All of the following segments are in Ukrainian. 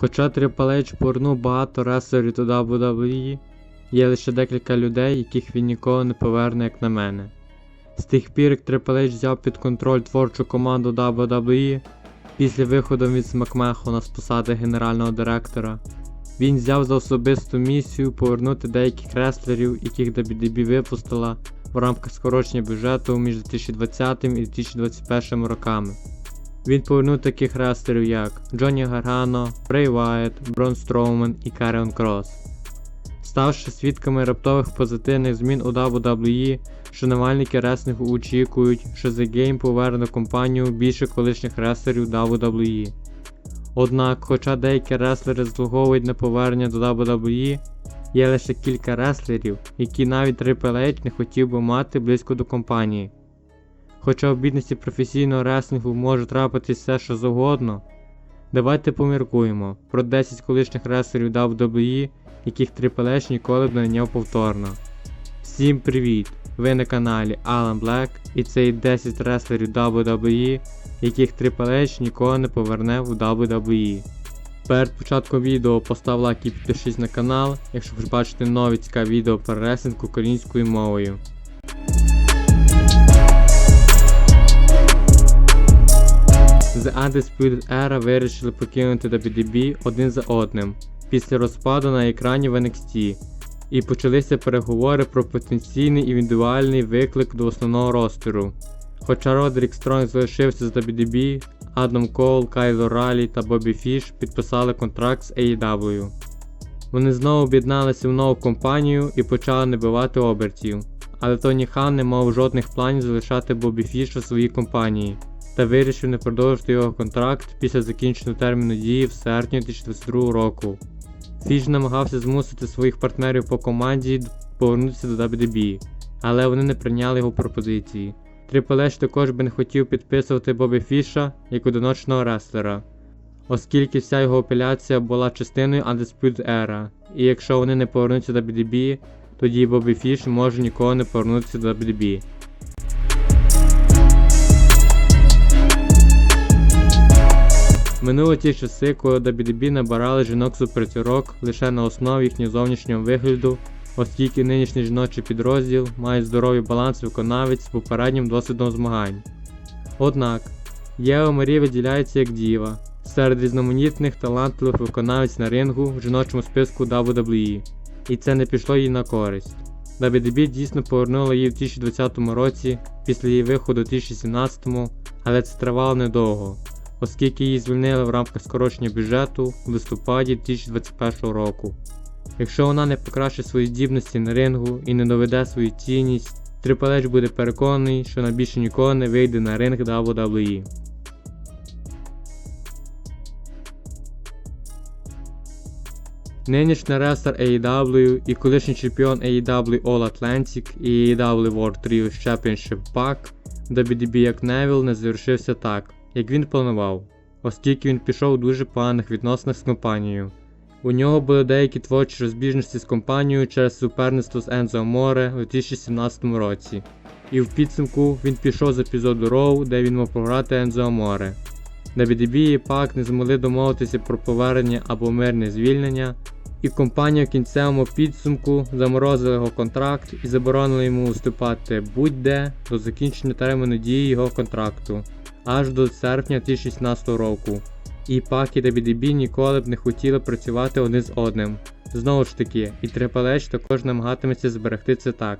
Хоча H повернув багато реслерів до WWE, є лише декілька людей, яких він ніколи не поверне, як на мене. З тих пір, як H взяв під контроль творчу команду WWE, після виходу від Смакмехона з посади генерального директора, він взяв за особисту місію повернути деяких реслерів, яких WWE випустила в рамках скорочення бюджету між 2020 і 2021 роками. Він повернув таких рестлерів як Джонні Гаргано, Брей Вайт, Брон Строумен і Каріон Крос. Ставши свідками раптових позитивних змін у WWE, шанувальники реслінгу очікують, що The Game поверне компанію більше колишніх реслерів WWE. Однак, хоча деякі реслери заслуговують на повернення до WWE, є лише кілька реслерів, які навіть Triple H не хотів би мати близько до компанії. Хоча в бідності професійного реслінгу може трапитись все що завгодно, давайте поміркуємо про 10 колишніх реслерів WWE, яких Triple ніколи б не наняв повторно. Всім привіт! Ви на каналі Alan Black і це є 10 реслерів WWE, яких Triple ніколи не поверне в WWE. Перед початком відео постав лайк і підпишись на канал, якщо хочеш бачити нові цікаві відео про реслінг українською мовою. The Undisputed Era вирішили покинути WWE один за одним після розпаду на екрані в NXT, і почалися переговори про потенційний індивідуальний виклик до основного ростеру. Хоча Родрік Стронг залишився з WWE, Адам Коул, Кайло Ралі та Бобі Фіш підписали контракт з AEW. Вони знову об'єдналися в нову компанію і почали набивати обертів. Але Тоні Хан не мав жодних планів залишати Бобі Фіша в своїй компанії та вирішив не продовжити його контракт після закінчення терміну дії в серпні 2022 року. Фіш намагався змусити своїх партнерів по команді повернутися до WWE, але вони не прийняли його пропозиції. Triple H також би не хотів підписувати Бобі Фіша як одиночного реслера, оскільки вся його апеляція була частиною Undisputed Era, і якщо вони не повернуться до WWE, тоді Бобі Фіш може ніколи не повернутися до WWE. Минули ті часи, коли WWE набирали жінок супертірок лише на основі їхнього зовнішнього вигляду, оскільки нинішній жіночий підрозділ має здоровий баланс виконавець з попереднім досвідом змагань. Однак, Єва Марі виділяється як діва серед різноманітних талантливих виконавець на рингу в жіночому списку WWE, і це не пішло їй на користь. WWE дійсно повернула її в 2020 році після її виходу у 2017, але це тривало недовго оскільки її звільнили в рамках скорочення бюджету в листопаді 2021 року. Якщо вона не покращить свої здібності на рингу і не доведе свою цінність, Triple буде переконаний, що вона більше ніколи не вийде на ринг WWE. Нинішній рестер AEW і колишній чемпіон AEW All Atlantic і AEW World Trios Championship Pack WWE як Невіл не завершився так як він планував, оскільки він пішов у дуже поганих відносинах з компанією. У нього були деякі творчі розбіжності з компанією через суперництво з Ензо Море у 2017 році, і в підсумку він пішов з епізоду Роу, де він мав програти Ензо Море. WWE і PAC не змогли домовитися про повернення або мирне звільнення, і компанія в кінцевому підсумку заморозила його контракт і заборонила йому виступати будь-де до закінчення терміну дії його контракту аж до серпня 2016 року. І Пак і WWE ніколи б не хотіли працювати один з одним. Знову ж таки, і Triple також намагатиметься зберегти це так.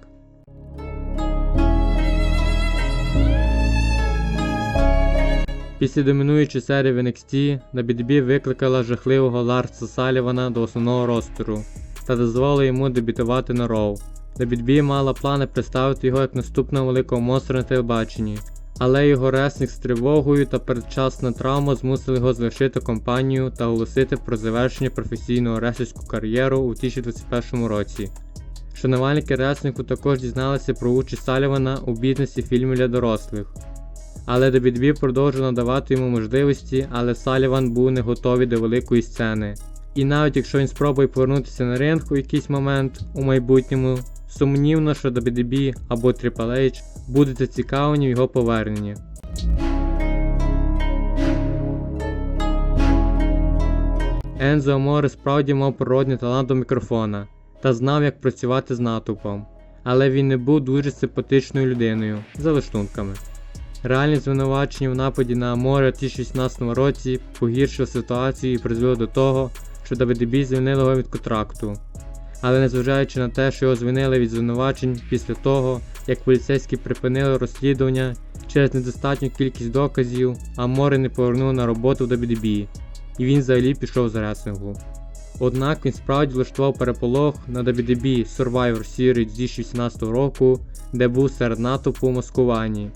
Після домінуючої серії в NXT WWE викликала жахливого Ларса Салівана до основного ростеру та дозволила йому дебютувати на Роу. WWE мала плани представити його як наступного великого монстра на телебаченні, але його реслінг з тривогою та передчасна травма змусили його залишити компанію та оголосити про завершення професійного реслінгську кар'єру у 2021 році. Шанувальники реслінгу також дізналися про участь Салівана у бізнесі фільмів для дорослих. Але WWE продовжив надавати йому можливості, але Саліван був не готовий до великої сцени. І навіть якщо він спробує повернутися на ринг у якийсь момент у майбутньому, сумнівно, що WWE або Triple H будуть зацікавлені в його поверненні. Ензо Аморе справді мав природний талант до мікрофона та знав, як працювати з натовпом, але він не був дуже симпатичною людиною за лаштунками. Реальні звинувачення в нападі на Аморе у 2016 році погіршили ситуацію і призвели до того, що WDB звільнили його від контракту. Але незважаючи на те, що його звільнили від звинувачень після того, як поліцейські припинили розслідування через недостатню кількість доказів, Аморе не повернув на роботу в WDB, і він взагалі пішов з реслінгу. Однак він справді влаштував переполох на WDB Survivor Series 2018 року, де був серед натовпу у маскуванні.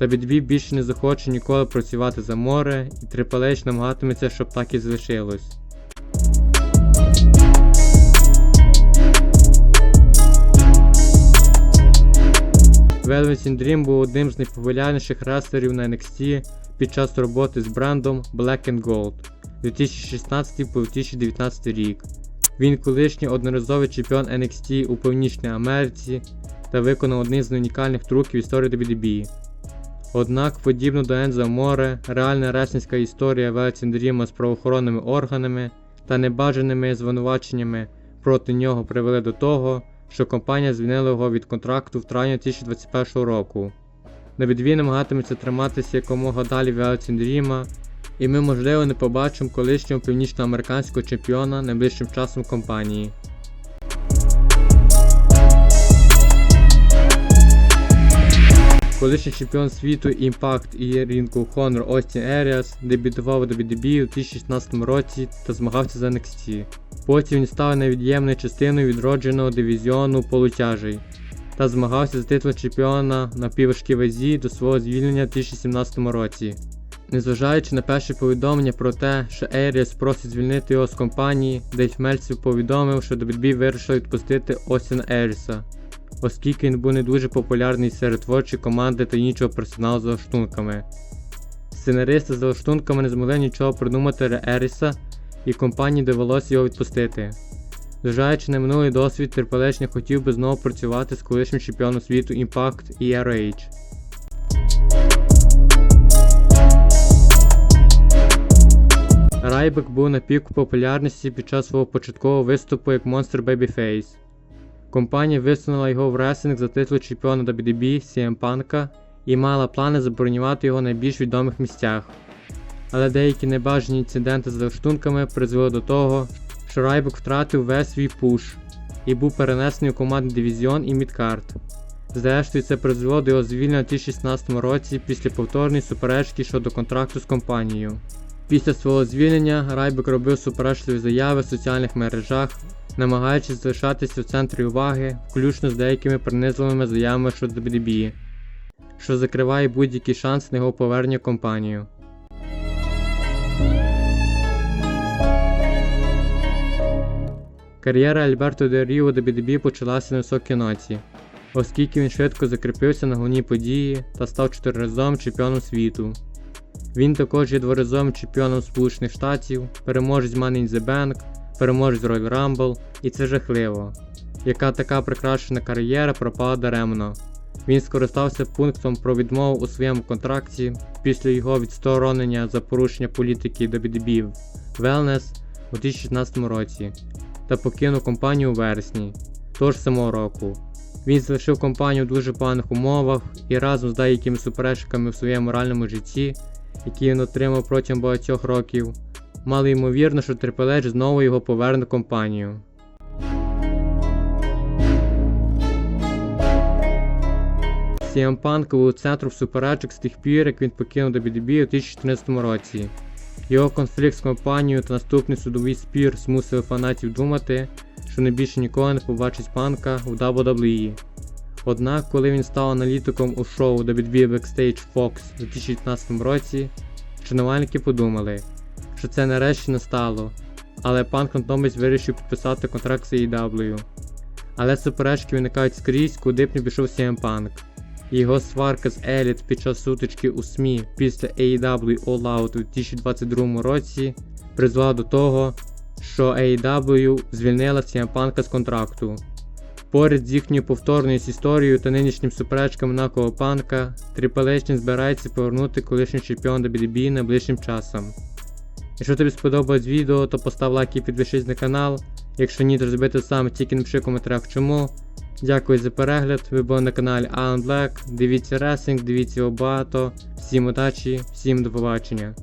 WDB більше не захоче ніколи працювати за море, і H намагатиметься, щоб так і залишилось. Velvet Dream був одним з найпопулярніших реслерів на NXT під час роботи з брендом Black and Gold 2016 по 2019 рік. Він колишній одноразовий чемпіон NXT у Північній Америці та виконав один з унікальних трюків історії WWE. Однак, подібно до Ензо Море, реальна реслінська історія Велсін Дріма з правоохоронними органами та небажаними звинуваченнями проти нього привели до того, що компанія звільнила його від контракту в травні 2021 року. На відвій намагатиметься триматися якомога далі Велсін Дріма, і ми можливо не побачимо колишнього північноамериканського чемпіона найближчим часом компанії. Колишній чемпіон світу Impact і of Honor Остін Еріас дебютував у WWE у 2016 році та змагався за NXT. Потім він став невід'ємною частиною відродженого дивізіону полутяжей та змагався за титул чемпіона на півважкій вазі до свого звільнення у 2017 році. Незважаючи на перше повідомлення про те, що Еріас просить звільнити його з компанії, Дейв Мельців повідомив, що WWE вирішили відпустити Остіна Еріса оскільки він був не дуже популярний серед творчої команди та іншого персоналу за лаштунками. Сценаристи за лаштунками не змогли нічого придумати для Еріса, і компанії довелося його відпустити. Зважаючи на минулий досвід, Triple не хотів би знову працювати з колишнім чемпіоном світу Impact і ROH. Райбек був на піку популярності під час свого початкового виступу як Monster Babyface. Компанія висунула його в рестлинг за титул чемпіона WDB CM Punk і мала плани забронювати його на найбільш відомих місцях. Але деякі небажані інциденти з лаштунками призвели до того, що Райбек втратив весь свій пуш і був перенесений у командний дивізіон і мідкарт. Зрештою, це призвело до його звільнення у 2016 році після повторної суперечки щодо контракту з компанією. Після свого звільнення Райбек робив суперечливі заяви в соціальних мережах, намагаючись залишатися в центрі уваги, включно з деякими принизливими заявами щодо BDB, що закриває будь-який шанс на його повернення в компанію. Кар'єра Альберто Де Ріо до BDB почалася на високій ноті, оскільки він швидко закріпився на головній події та став чотириразовим чемпіоном світу. Він також є дворазовим чемпіоном Сполучених Штатів, переможець Money in the Bank, переможець Royal Rumble, і це жахливо. Яка така прикрашена кар'єра пропала даремно. Він скористався пунктом про відмову у своєму контракті після його відсторонення за порушення політики WDB Wellness у 2016 році та покинув компанію у вересні того ж самого року. Він залишив компанію в дуже поганих умовах і разом з деякими суперечками в своєму моральному житті, які він отримав протягом багатьох років, мало ймовірно, що Triple знову його поверне в компанію. CM Punk був центром суперечок з тих пір, як він покинув WWE у 2014 році. Його конфлікт з компанією та наступний судовий спір змусили фанатів думати, що не більше ніколи не побачить панка у WWE. Однак, коли він став аналітиком у шоу WWE Backstage Fox у 2015 році, шанувальники подумали, що це нарешті настало, але панк натомість вирішив підписати контракт з AEW. Але суперечки виникають скрізь, куди б не пішов CM Punk. Його сварка з Еліт під час сутички у СМІ після AEW All Out у 2022 році призвела до того, що AEW звільнила Punk з контракту. Поряд з їхньою повторною з історією та нинішнім суперечками наколо панка, Triple збирається повернути колишній чемпіон WWE найближчим часом. Якщо тобі сподобалось відео, то постав лайк і підпишись на канал. Якщо ні, то зробити саме, тільки напиши в коментарях чому. Дякую за перегляд. Ви були на каналі Alan Black. Дивіться ресинг, дивіться його багато. Всім удачі, всім до побачення.